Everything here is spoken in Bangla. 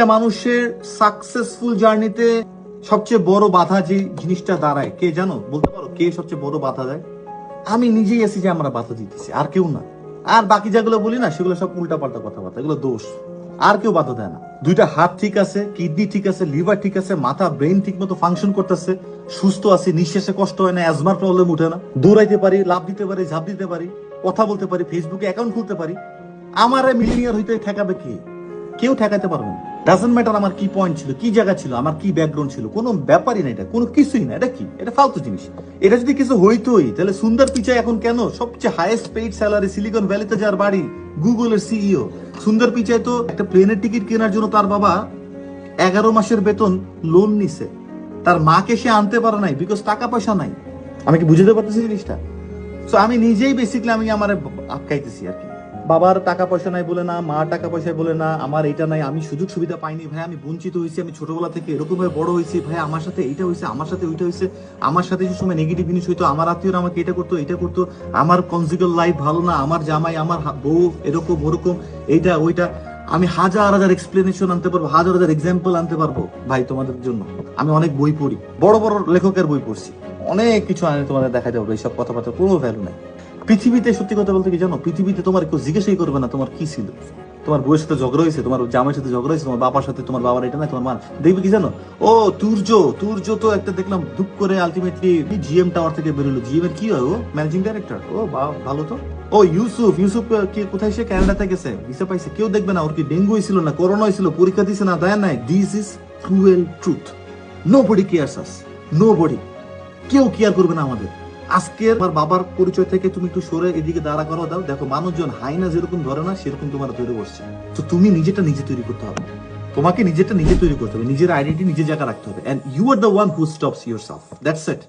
একটা মানুষের সাকসেসফুল জার্নিতে সবচেয়ে বড় বাধা যে জিনিসটা দাঁড়ায়, কে জানো? বলতে পারো, কে সবচেয়ে বড় বাধা দেয়? আমি নিজেই আছি যে আমরা বাধা দিতেছি, আর কেউ না। আর বাকি যেগুলো বলি না, সেগুলো সব উল্টা পাল্টা কথাবার্তা, এগুলো দোষ। আর কেউ বাধা দেয় না। দুইটা হাত ঠিক আছে কিডনি ঠিক আছে লিভার ঠিক আছে, মাথা ব্রেন ঠিক মতো ফাংশন করতেছে, সুস্থ আছে, নিঃশ্বাসে কষ্ট হয় না অ্যাজমার প্রবলেম উঠে না। দৌড়াইতে পারি লাভ দিতে পারি, ঝাঁপ দিতে পারি, কথা বলতে পারি ফেসবুকে অ্যাকাউন্ট খুলতে পারি। আমার মিলিনিয়ার হইতে ঠেকাবে কি? কেউ ঠেকাতে পারবে না। ডাজন্ট ম্যাটার আমার কি পয়েন্ট ছিল, কি জায়গা ছিল, আমার কি ব্যাকগ্রাউন্ড ছিল, কোনো ব্যাপারই না এটা, কোনো কিছুই না এটা কি? এটা ফালতু জিনিস। এটা যদি কিছু হইতোই, তাহলে সুন্দর পিচাই এখন কেন? সবচেয়ে হাইয়েস্ট পেইড স্যালারি সিলিকন ভ্যালিতে যার বাড়ি গুগলের সিইও সুন্দর পিচাই তো একটা প্লেনের টিকিট কেনার জন্য তার বাবা এগারো মাসের বেতন লোন নিছে। তার মাকে সে আনতে পারে নাই বিকজ টাকা পয়সা নাই। আমি কি বুঝতে পারতেছি জিনিসটা? সো আমি নিজেই বেসিকলি আমি আমার আটকাইতেছি আর কি। বাবার টাকা পয়সা নাই বলে না মা টাকা পয়সা বলে না, আমার এটা নাই, আমি সুযোগ সুবিধা পাইনি, ভাই, আমি বঞ্চিত হয়েছি, আমি ছোটবেলা থেকে এরকম ভাবে বড় হয়েছি, ভাই, আমার সাথে এটা হয়েছে, আমার সাথে ওইটা হয়েছে, আমার সাথে যে সময় নেগেটিভ জিনিস হইতো, আমার আত্মীয়রা আমাকে এটা করতো এটা করতো, আমার কনজিগাল লাইফ ভালো না, আমার জামাই, আমার বউ এরকম, ওরকম, এইটা, ওইটা, আমি হাজার হাজার এক্সপ্লেনেশন আনতে পারব, হাজার হাজার এক্সাম্পল আনতে পারব, ভাই, তোমাদের জন্য। আমি অনেক বই পড়ি, বড় বড় লেখকের বই পড়ছি, অনেক কিছু আমি তোমাদের দেখাতে পারব, এইসব কথাবার্তা কোনো ভ্যালু নাই। পৃথিবীতে, সত্যি কথা বলতে কি জানো? পৃথিবীতে তোমার কেউ জিজ্ঞাসাই করবে না তোমার কি ছিল। তোমার বউয়ের সাথে ঝগড়া হয়েছে, তোমার জামাইয়ের সাথে ঝগড়া হয়েছে, তোমার বাবার সাথে, তোমার বাবার এটা না তোমার মা। দেখবে কি জানো? ও, তুর্য তুর্য তো একটা দেখলাম দুঃখ করে আলটিমেটলি জিএম টাওয়ার থেকে বেরোলো জিএম এর কি হয় ও? ম্যানেজিং ডাইরেক্টর ও, বা, ভালো তো। ও ইউসুফ ইউসুফ কি, কোথায় সে? কানাডাতে গেছে। ভিসা পাইছে। কেউ দেখবে না, ওর কি ডেঙ্গু হয়েছিল না করোনা হয়েছিল, পরীক্ষা দিছে না, দেয় নাই। This is cruel truth nobody cares us nobody কেউ কেয়ার করবে না আমাদের। আজকের আমার বাবার পরিচয় থেকে তুমি একটু সরে এদিকে দাঁড়া করো দাও। দেখো, মানুষজন হাইনা যেরকম ধরে না, সেরকম তোমার তৈরি করছে। তো তুমি নিজেটা নিজে তৈরি করতে হবে। তোমাকে নিজেটা নিজে তৈরি করতে হবে। নিজের আইডেন্টি নিজে জায়গা রাখতে হবে। And you are the one who stops yourself that's it